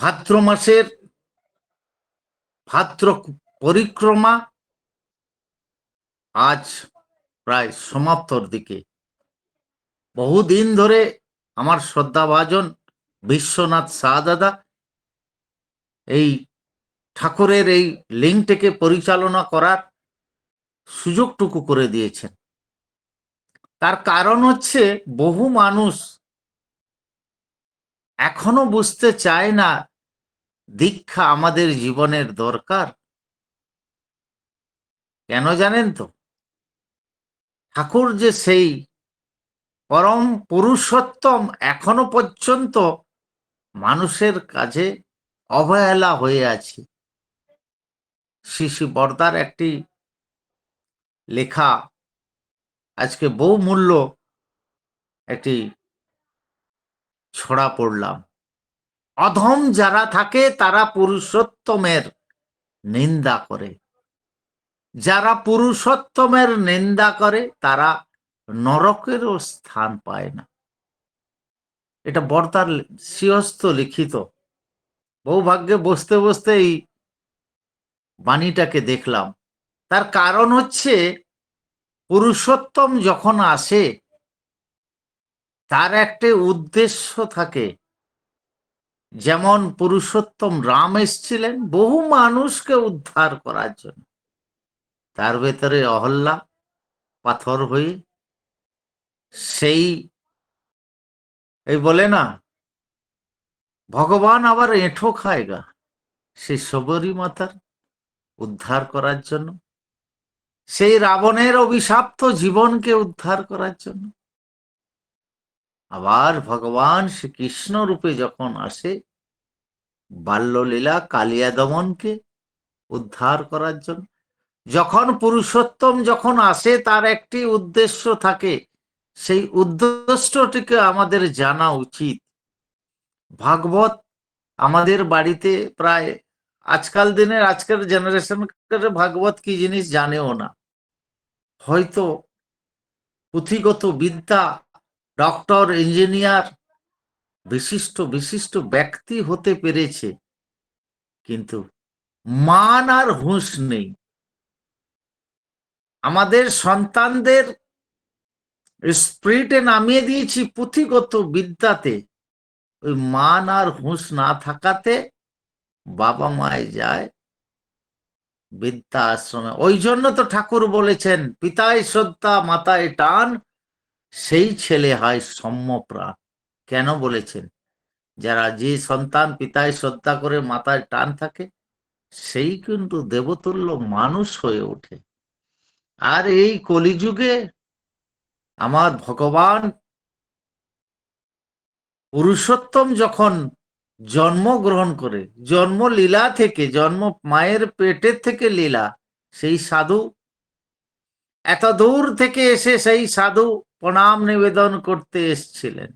ভাদ্র মাসের ভাদ্র পরিক্রমা আজ প্রায় সমাপ্তর দিকে। বহুদিন ধরে আমার শ্রদ্ধাভাজন বিশ্বনাথ দাদা এই ঠাকুরের এই লিঙ্কটিকে পরিচালনা করার সুযোগটুকু করে দিয়েছেন। তার কারণ হচ্ছে বহু মানুষ এখনও বুঝতে চায় না দীক্ষা আমাদের জীবনের দরকার। কেন জানেন তো? ঠাকুর যে সেই পরম পুরুষোত্তম এখনও পর্যন্ত মানুষের কাছে অবহেলা হয়ে আছে। শিশু বর্দার একটি লেখা, আজকে বহু মূল্য একটি ছড়া পড়লাম। অধম যারা থাকে, তারা পুরুষোত্তমের নিন্দা করে। যারা পুরুষোত্তমের নিন্দা করে, তারা নরকেরও স্থান পায় না। এটা বর্তার সিহস্ত লিখিত। বহু ভাগ্যে বসতে বসতে এই বাণীটাকে দেখলাম। তার কারণ হচ্ছে, পুরুষোত্তম যখন আসে, তার একটা উদ্দেশ্য থাকে। যেমন পুরুষোত্তম রাম এসছিলেন বহু মানুষকে উদ্ধার করার জন্য। তার ভেতরে অহল্লা পাথর হয়ে সেই এই বলে না, ভগবান আবার এঁঠো খায় গা, সেই সবরী মাতার উদ্ধার করার জন্য। সেই রাবণের অভিশাপ্ত জীবনকে উদ্ধার করার জন্য। আবার ভগবান শ্রীকৃষ্ণ রূপে যখন আসে, বাল্যলীলা কালিয়া দমনকে উদ্ধার করার জন্য, যখন পুরুষোত্তম যখন আসে, তার একটি উদ্দেশ্য থাকে। সেই উদ্দেশ্যটিকে আমাদের জানা উচিত। ভাগবত আমাদের বাড়িতে প্রায় আজকাল দিনের আজকের জেনারেশন ভাগবত কি জিনিস জানেও না। হয়তো পুঁথিগত বিদ্যা ডক্টর, ইঞ্জিনিয়ার, বিশিষ্ট বিশিষ্ট ব্যক্তি হতে পেরেছে। কিন্তু মান আর হুঁশ নেই। আমাদের সন্তানদের স্প্রিটে নামিয়ে দিয়েছি পুঁথিগত বিদ্যাতে। ওই মান আর হুঁশ না থাকাতে বাবা মায় যায় বিদ্যা আশ্রমে ওই জন্য তো ঠাকুর বলেছেন, পিতায় শ্রদ্ধা, মাতায় টান সেই ছেলে হয় সম্যপ্রাণ কেন বলেছেন? যারা যে সন্তান পিতায় শ্রদ্ধা করে মাথায় টান থাকে, সেই কিন্তু দেবতুল্য মানুষ হয়ে ওঠে। আর এই কলিযুগে আমার ভগবান পুরুষোত্তম যখন জন্মগ্রহণ করে জন্ম লীলা থেকে, জন্ম মায়ের পেটের থেকে লীলা, সেই সাধু এত দূর থেকে এসে সেই সাধু প্রণাম নিবেদন করতে এসছিলেন।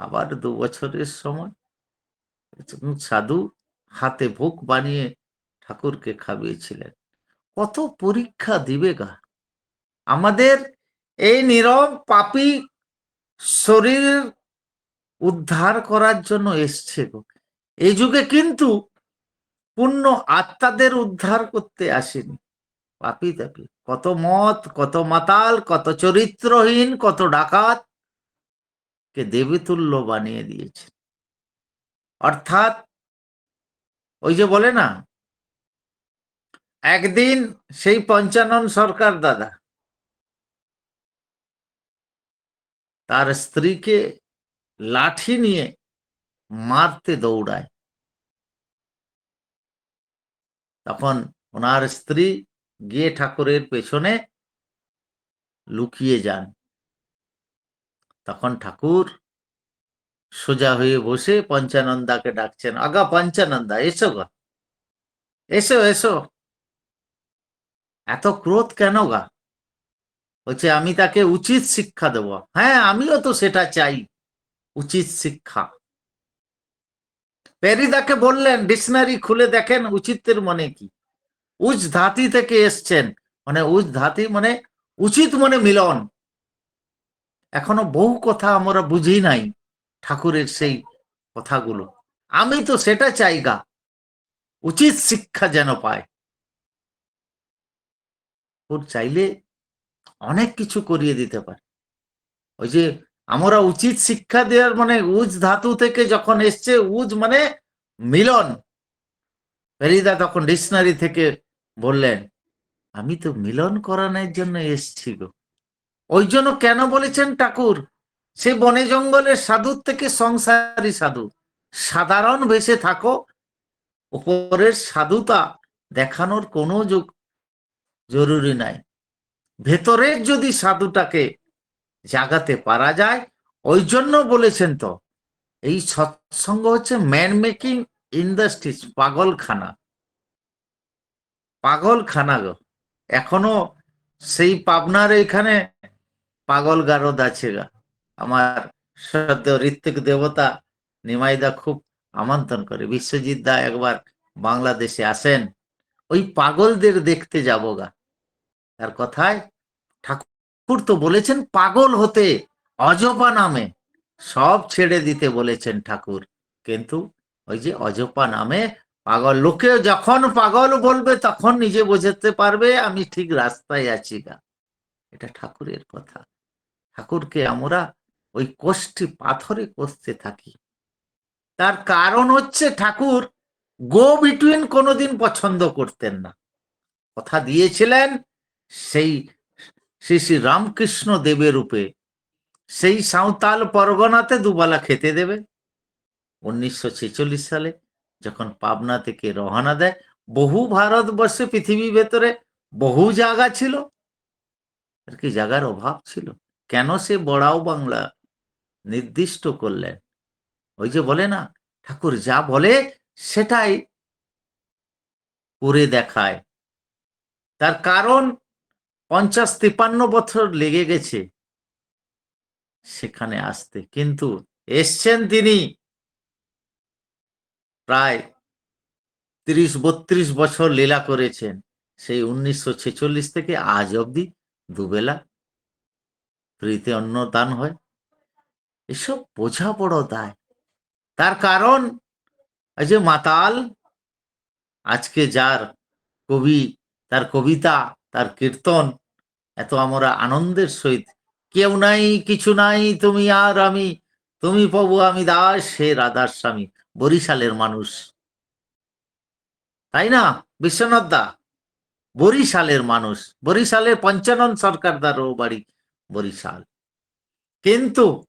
আবার দু বছরের সময় সাধু হাতে ভোগ বানিয়ে ঠাকুরকে খাবিয়েছিলেন কত পরীক্ষা দিবে গা। আমাদের এই নীরব পাপি শরীর উদ্ধার করার জন্য এসছে গো। এই যুগে কিন্তু পূর্ণ আত্মাদের উদ্ধার করতে আসেনি। পাপি তাপি। কত মত, কত মাতাল, কত চরিত্রহীন, কত ডাকাত, কে দেবীতুল্য বানিয়ে দিয়েছে। অর্থাৎ ওই যে বলে না, একদিন সেই পঞ্চানন সরকার দাদা তার স্ত্রীকে লাঠি নিয়ে মারতে দৌড়ায়। তখন ওনার স্ত্রী গিয়ে ঠাকুরের পেছনে লুকিয়ে যান। তখন ঠাকুর সোজা হয়ে বসে পঞ্চানন্দাকে ডাকছেন, আগা পঞ্চানন্দা, এসো গা। এসো এসো। এত ক্রোধ কেন গা? বলছে, আমি তাকে উচিত শিক্ষা দেব। হ্যাঁ আমিও তো সেটা চাই, উচিত শিক্ষা। পেরিদাকে বললেন, ডিকশনারি খুলে দেখেন, উচিতের মনে কি? উচ ধাতি থেকে এসছেন। মানে উচ ধাতি মানে উচিত মনে মিলন। এখনও বহু কথা আমরা বুঝি নাই ঠাকুরের সেই কথাগুলো। আমি তো সেটা চাইগা, উচিত শিক্ষা যেন পায়। ওর চাইলে অনেক কিছু করিয়ে দিতে পারে। ওই যে আমরা উচিত শিক্ষা দেওয়ার মানে উজ ধাতু থেকে যখন এসছে উজ মানে মিলন। ফেরিদা তখন ডিকশনারি থেকে বললেন, আমি তো মিলন করানোর জন্য এসছি গো। ওই জন্য কেন বলেছেন ঠাকুর? সে বনে জঙ্গলের সাধুর থেকে সংসারী সাধু। সাধারণ বেশে থাকো। উপরের সাধুতা দেখানোর কোনো যোগ জরুরি নাই। ভেতরের যদি সাধুটাকে জাগাতে পারা যায় ওই জন্য বলেছেন তো। এই সৎসঙ্গ হচ্ছে ম্যান মেকিং ইন্ডাস্ট্রিজ পাগলখানা। পাগলখানা গো। এখনও সেই পাবনার এখানে পাগল গারদ আছে গা। আমার সদ্য ঋত্বিক দেবতা নিমাইদা খুব আমন্ত্রণ করে। বিশ্বজিৎ দা একবার বাংলাদেশে আসেন। ওই পাগলদের দেখতে যাব গা। তার কথায় ঠাকুর তো বলেছেন পাগল হতে অজপা নামে। সব ছেড়ে দিতে বলেছেন ঠাকুর। কিন্তু ওই যে অজপা নামে পাগল। লোকে যখন পাগল বলবে, তখন নিজে বোঝাতে পারবে, আমি ঠিক রাস্তায় আছি গা। এটা ঠাকুরের কথা। ঠাকুরকে আমরা ওই কোষ্ঠী পাথরে কষতে থাকি। তার কারণ হচ্ছে ঠাকুর গো বিটুইন কোনোদিন পছন্দ করতেন না। কথা দিয়েছিলেন সেই শ্রী শ্রী রামকৃষ্ণ দেবের রূপে। সেই সাঁওতাল পরগনাতে দুবেলা খেতে দেবে। উনিশশো ছেচল্লিশ সালে যখন পাবনা থেকে রওনা দেয়, বহু ভারতবর্ষে পৃথিবীর ভেতরে বহু জায়গা ছিল। আর কি জায়গার অভাব ছিল। কেন সে বড়াও বাংলা নির্দিষ্ট করলেন? ওই যে বলে না, ঠাকুর যা বলে সেটাই করে দেখায়। তার কারণ পঞ্চাশ তিপান্ন বছর লেগে গেছে সেখানে আসতে। কিন্তু এসছেন তিনি প্রায় তিরিশ বত্রিশ বছর লীলা করেছেন। সেই উনিশশো ছেচল্লিশ থেকে আজ অবধি দুবেলা ফ্রিতে অন্ন দান হয়। এসব বোঝা বড় দায়। তার কারণ যে মাতাল, আজকে যার কবি, তার কবিতা, তার কীর্তন, এত আমরা আনন্দের সহিত। কেউ নাই, কিছু নাই, তুমি আর আমি, তুমি প্রভু, আমি দাস সে রাধার স্বামী। বরিশালের মানুষ। তাই না, বিশ্বনাথ দা? বরিশালের মানুষ। বরিশালের পঞ্চানন সরকার দার ও বাড়ি বরিশাল। কিন্তু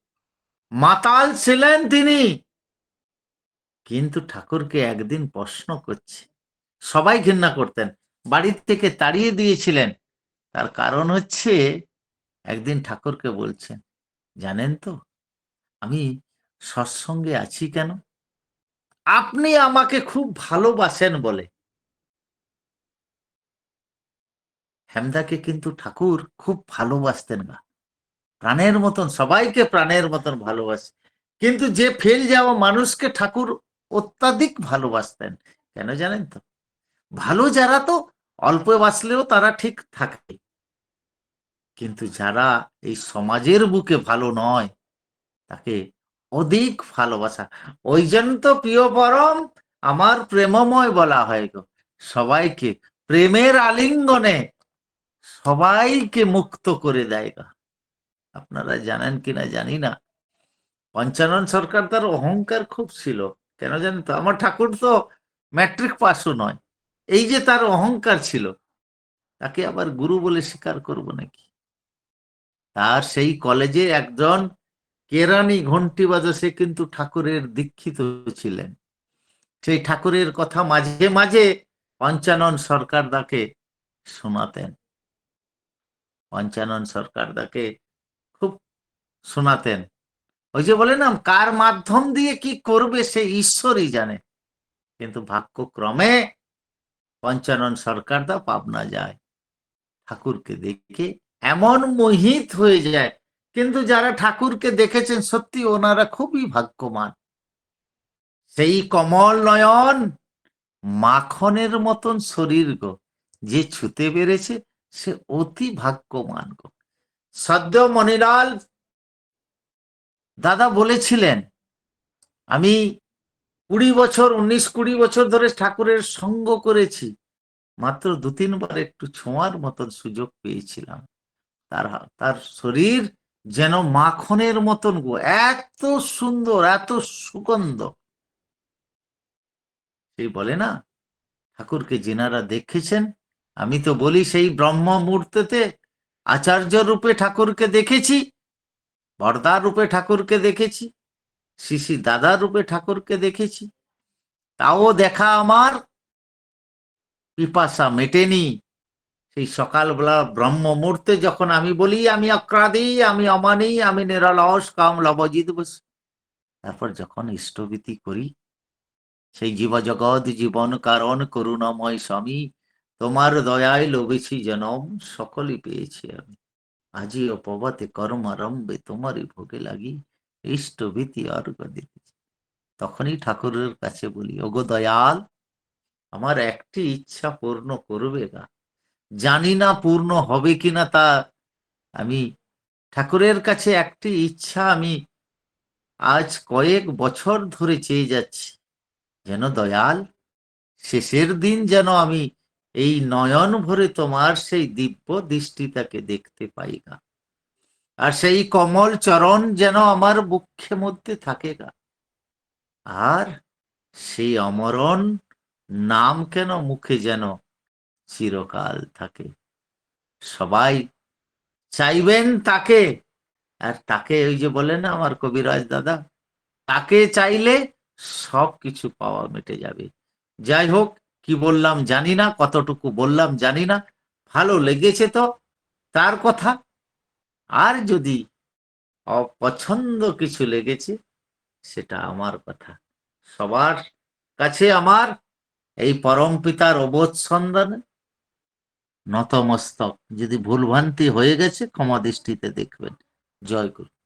মাতাল ছিলেন তিনি। কিন্তু ঠাকুরকে একদিন প্রশ্ন করছে। সবাই ঘৃণা করতেন। বাড়ির থেকে তাড়িয়ে দিয়েছিলেন। তার কারণ হচ্ছে, একদিন ঠাকুরকে বলছেন, জানেন তো, আমি সৎসঙ্গে আছি কেন? আপনি আমাকে খুব ভালোবাসেন বলে। হেমদাকে কিন্তু ঠাকুর খুব ভালোবাসতেন না। প্রাণের মতন, সবাইকে প্রাণের মতন ভালোবাসে। কিন্তু যে ফেল যাওয়া মানুষকে ঠাকুর অত্যাধিক ভালোবাসতেন, কেন জানেন তো? ভালো যারা তো অল্প বাসলেও তারা ঠিক থাকে। কিন্তু যারা এই সমাজের বুকে ভালো নয়, তাকে অধিক ভালোবাসা। ওই জন্য তো প্রিয় পরম, আমার প্রেমময় বলা হয় গো। সবাইকে প্রেমের আলিঙ্গনে সবাইকে মুক্ত করে দেয় গা। আপনারা জানেন কিনা জানি না। পঞ্চানন সরকার তার অহংকার খুব ছিল। কেন জানেন তো? আমার ঠাকুর তো ম্যাট্রিক পাসও নয়। এই যে তার অহংকার ছিল, তাকে আবার গুরু বলে স্বীকার করব নাকি? তার সেই কলেজে একজন কেরানি ঘন্টি বাজা সে কিন্তু ঠাকুরের দীক্ষিত ছিলেন। সেই ঠাকুরের কথা মাঝে মাঝে পঞ্চানন সরকার দাকে শোনাতেন। পঞ্চানন সরকার দাকে খুব শোনাতেন। ওই যে বলে না, কার মাধ্যম দিয়ে কি করবে সে ঈশ্বরই জানে। কিন্তু ভাগ্যক্রমে পঞ্চানন সরকার দা পাবনা যায়। ঠাকুরকে দেখে এমন মোহিত হয়ে যায় কিন্তু যারা ঠাকুরকে দেখেছেন, সত্যি ওনারা খুবই ভাগ্যবান। সেই কমল নয়ন মাখনের মতন শরীর গো, যে ছুতে পেরেছে, সে অতি ভাগ্যবান গো। সদ্য মনিলাল দাদা বলেছিলেন, আমি কুড়ি বছর, উনিশ কুড়ি বছর ধরে ঠাকুরের সঙ্গ করেছি, মাত্র দু তিনবার একটু ছোঁয়ার মতন সুযোগ পেয়েছিলাম। তার তার শরীর যেন মাখনের মতন গো, এত সুন্দর, এত সুগন্ধ। সেই বলে, না, ঠাকুরকে যেনারা দেখেছেন, আমি তো বলি সেই ব্রহ্ম মুহূর্তেতে আচার্য রূপে ঠাকুরকে দেখেছি বরদা রূপে ঠাকুরকে দেখেছি, শিশি দাদা রূপে ঠাকুরকে দেখেছি। তাও দেখা আমার, পিপাসা মেটেনি সেই সকালবেলা ব্রহ্ম মুহূর্তে যখন আমি বলি, আমি অক্রাদি, আমি অমানি, আমি নিরলস, কাম লবজিত বস। তারপর যখন ইষ্টভীতি করি, সেই জীব জগৎ জীবন কারণ করুণাময় স্বামী, তোমার দয়ায় লোভেছি জনম, সকলই পেয়েছি আমি। আজি অপবতে কর্মারম্ভে তোমারই ভোগে লাগি, ইষ্টভীতি অর্ঘ দিতেছি তখনই ঠাকুরের কাছে বলি, ওগো দয়াল, আমার একটি ইচ্ছা পূর্ণ করবে গা জানি না পূর্ণ হবে কিনা তা আমি ঠাকুরের কাছে একটি ইচ্ছা আমি আজ কয়েক বছর ধরে চেয়ে যাচ্ছি। যেন দয়াল, শেষের দিন যেন আমি এই নয়ন ভরে তোমার সেই দিব্য দৃষ্টিটাকে দেখতে পাই গা। আর সেই কমল চরণ যেন আমার বুক্ষে মধ্যে থাকে গা। আর সেই অমরণ নাম কেন মুখে যেন চিরকাল থাকে। সবাই চাইবেন তাকে। আর তাকে ওই যে বলে না আমার কবিরাজ দাদা, তাকে চাইলে সব কিছু পাওয়া মেটে যাবে। যাই হোক, কি বললাম জানি না, কতটুকু বললাম জানি না। ভালো লেগেছে তো, তার কথা। আর যদি অপছন্দ কিছু লেগেছে, সেটা আমার কথা। সবার কাছে আমার এই পরম পিতার অবোধ সন্ধানে। নতমস্তক। যদি ভুলভ্রান্তি হয়ে গেছে ক্ষমা দৃষ্টিতে দেখবেন। জয় গুরু।